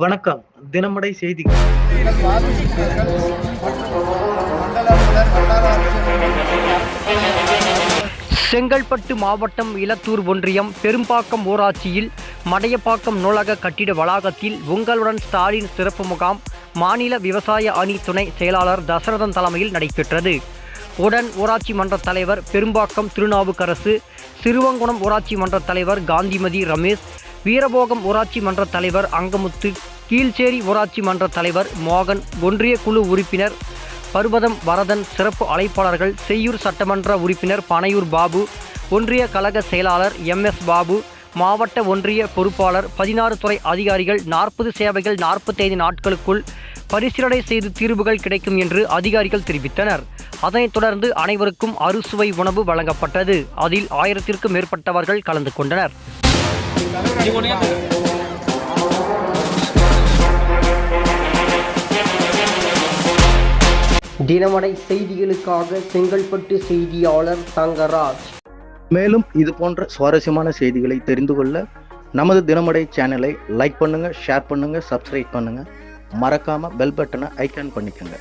வணக்கம். தினமடை செய்திகள். செங்கல்பட்டு மாவட்டம் இலத்தூர் ஒன்றியம் பெரும்பாக்கம் ஊராட்சியில் மடையப்பாக்கம் நூலக கட்டிட வளாகத்தில் உங்களுடன் ஸ்டாலின் சிறப்பு முகாம் மாநில விவசாய அணி துணை செயலாளர் தசரதன் தலைமையில் நடைபெற்றது. உடன் ஊராட்சி மன்ற தலைவர் பெரும்பாக்கம் திருநாவுக்கரசு சிறுவங்குணம் ஊராட்சி மன்ற தலைவர் காந்திமதி ரமேஷ் வீரபோகம் ஊராட்சி மன்ற தலைவர் அங்கமுத்து கீழ்ச்சேரி ஊராட்சி மன்ற தலைவர் மோகன் ஒன்றிய குழு உறுப்பினர் பர்வதம் வரதன் சிறப்பு அழைப்பாளர்கள் செய்யூர் சட்டமன்ற உறுப்பினர் பனையூர் பாபு ஒன்றிய கழக செயலாளர் எம் எஸ் பாபு மாவட்ட ஒன்றிய பொறுப்பாளர் பதினாறு துறை அதிகாரிகள் நாற்பது சேவைகள் நாற்பத்தைந்து நாட்களுக்குள் பரிசீலனை செய்து தீர்வுகள் கிடைக்கும் என்று அதிகாரிகள் தெரிவித்தனர். அதனைத் தொடர்ந்து அனைவருக்கும் அறுசுவை உணவு வழங்கப்பட்டது. அதில் ஆயிரத்திற்கும் மேற்பட்டவர்கள் கலந்து கொண்டனர். தினமடை செய்திகளுக்காக செங்கல்பட்டு செய்தியாளர் தங்கராஜ். மேலும் இது போன்ற சுவாரஸ்யமான செய்திகளை தெரிந்து கொள்ள நமது தினமடை சேனலை லைக் பண்ணுங்க ஷேர் பண்ணுங்க சப்ஸ்கிரைப் பண்ணுங்க. மறக்காம பெல் பட்டனை ஐக்கான் பண்ணிக்கோங்க.